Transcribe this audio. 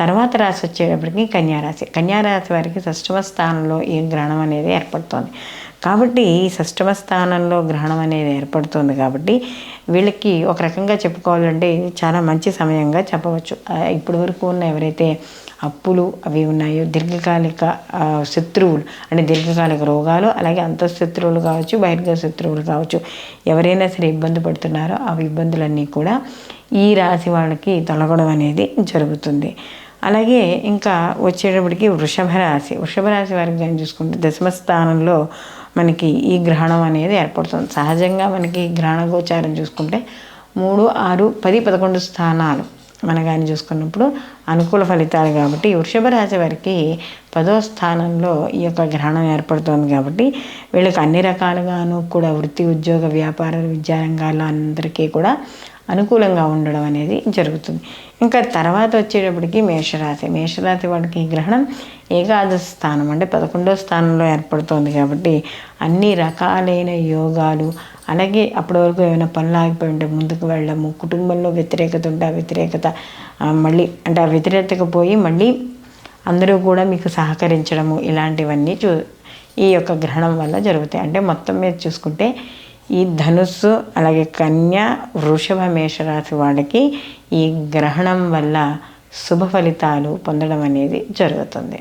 తర్వాత రాశి వచ్చేటప్పటికి కన్యారాశి. కన్యారాశి వారికి షష్టమ స్థానంలో ఈ గ్రహణం అనేది ఏర్పడుతుంది. కాబట్టి ఈ షష్టమ స్థానంలో గ్రహణం అనేది ఏర్పడుతుంది కాబట్టి వీళ్ళకి ఒక రకంగా చెప్పుకోవాలంటే చాలా మంచి సమయంగా చెప్పవచ్చు. ఇప్పటి వరకు ఉన్న ఎవరైతే అప్పులు అవి ఉన్నాయో దీర్ఘకాలిక శత్రువులు అంటే దీర్ఘకాలిక రోగాలు అలాగే అంతఃశత్రువులు కావచ్చు బహిర్గత శత్రువులు కావచ్చు ఎవరైనా సరే ఇబ్బంది పడుతున్నారో ఆ ఇబ్బందులన్నీ కూడా ఈ రాశి వాళ్ళకి తొలగడం అనేది జరుగుతుంది. అలాగే ఇంకా వచ్చేటప్పటికి వృషభ రాశి. వృషభ రాశి వారికి జాయిన్ చూసుకుంటే దశమ స్థానంలో మనకి ఈ గ్రహణం అనేది ఏర్పడుతుంది. సహజంగా మనకి గ్రహణ గోచారం చూసుకుంటే మూడు ఆరు పది పదకొండు స్థానాలు. మనగాని కానీ చూసుకున్నప్పుడు అనుకూల ఫలితాలు కాబట్టి వృషభ రాశి వారికి పదో స్థానంలో ఈ యొక్క గ్రహణం ఏర్పడుతుంది కాబట్టి వీళ్ళకి అన్ని రకాలుగాను కూడా వృత్తి ఉద్యోగ వ్యాపార విద్యారంగాల్లో అందరికీ కూడా అనుకూలంగా ఉండడం అనేది జరుగుతుంది. ఇంకా తర్వాత వచ్చేటప్పటికి మేషరాశి. మేషరాశి వాడికి ఈ గ్రహణం ఏకాదశ స్థానం అంటే పదకొండో స్థానంలో ఏర్పడుతోంది కాబట్టి అన్ని రకాలైన యోగాలు అలాగే అప్పటి వరకు ఏమైనా పనులు ఆగిపోయి ఉంటే ముందుకు వెళ్ళడము కుటుంబంలో వ్యతిరేకత ఉంటే ఆ వ్యతిరేకత మళ్ళీ అంటే ఆ వ్యతిరేకత పోయి మళ్ళీ అందరూ కూడా మీకు సహకరించడము ఇలాంటివన్నీ చూ ఈ యొక్క గ్రహణం వల్ల జరుగుతాయి. అంటే మొత్తం మీద చూసుకుంటే ఈ ధనుస్సు అలాగే కన్య వృషభ మేషరాశి వాళ్ళకి ఈ గ్రహణం వల్ల శుభ ఫలితాలు పొందడం అనేది జరుగుతుంది.